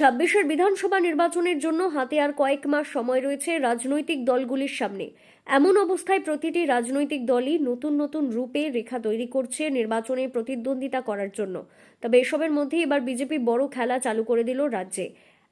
ছাব্বিশের বিধানসভা নির্বাচনের জন্য হাতে আর কয়েক মাস সময় রয়েছে রাজনৈতিক দলগুলির সামনে। এমন অবস্থায় প্রতিটি রাজনৈতিক দলই নতুন নতুন রূপে রেখা তৈরি করছে নির্বাচনে প্রতিদ্বন্দ্বিতা করার জন্য। তবে এসবের মধ্যে এবার বিজেপি বড় খেলা চালু করে দিল রাজ্যে।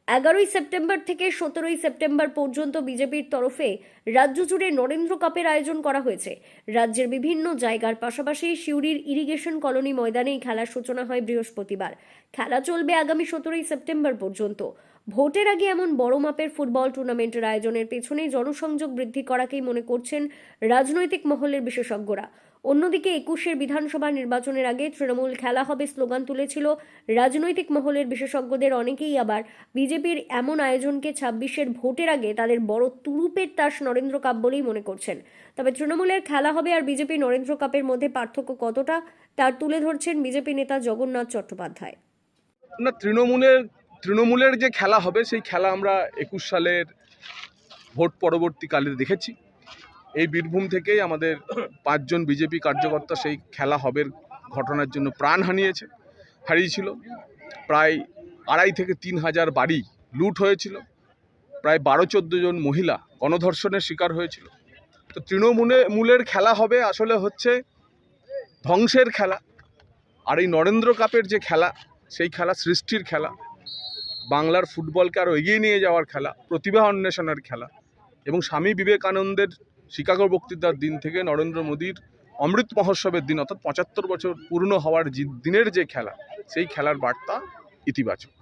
এগারোই সেপ্টেম্বর থেকে সতেরোই সেপ্টেম্বর পর্যন্ত বিজেপির তরফে রাজ্য জুড়ে নরেন্দ্র কাপের আয়োজন করা হয়েছে। রাজ্যের বিভিন্ন জায়গার পাশাপাশি সিউড়ির ইরিগেশন কলোনি ময়দানে এই খেলার সূচনা হয় বৃহস্পতিবার। খেলা চলবে আগামী সতেরোই সেপ্টেম্বর পর্যন্ত। ভোটের আগে এমন বড় মাপের ফুটবল টুর্নামেন্টের আয়োজনের পেছনে জনসংযোগ বৃদ্ধি করাকেই মনে করছেন রাজনৈতিক মহলের বিশেষজ্ঞরা। অন্যদিকে একুশের বিধানসভা নির্বাচনের আগে তৃণমূল খেলা হবে স্লোগান তুলেছিল রাজনৈতিক মহলের বিশেষজ্ঞদের অনেকেই। আবার বিজেপির এমন আয়োজনকে ছাব্বিশের ভোটের আগে তাদের বড় তুরুপের তাস নরেন্দ্র কাপ বলেই মনে করছেন। তবে তৃণমূলের খেলা হবে আর বিজেপি নরেন্দ্র কাপের মধ্যে পার্থক্য কতটা তার তুলে ধরছেন বিজেপি নেতা জগন্নাথ চট্টোপাধ্যায়। না, তৃণমূলের তৃণমূলের যে খেলা হবে, সেই খেলা আমরা একুশ সালের ভোট পরবর্তীকালে দেখেছি। এই বীরভূম থেকেই আমাদের পাঁচজন বিজেপি কার্যকর্তা সেই খেলা হবের ঘটনার জন্য প্রাণ হানিয়েছে হারিয়েছিল প্রায় আড়াই থেকে তিন হাজার বাড়ি লুট হয়েছিল। প্রায় বারো চোদ্দ জন মহিলা গণধর্ষণের শিকার হয়েছিল। তো তৃণমূলে মূলের খেলা হবে আসলে হচ্ছে ধ্বংসের খেলা। আর এই নরেন্দ্র কাপের যে খেলা, সেই খেলা সৃষ্টির খেলা। বাংলার ফুটবলকে আরও এগিয়ে নিয়ে যাওয়ার খেলা, প্রতিভা অন্বেষণের খেলা। এবং স্বামী বিবেকানন্দের শিকাগো বক্তৃতার দিন থেকে নরেন্দ্র মোদীর অমৃত মহোৎসবের দিন, অর্থাৎ পঁচাত্তর বছর পূর্ণ হওয়ার দিনের যে খেলা, সেই খেলার বার্তা ইতিবাচক।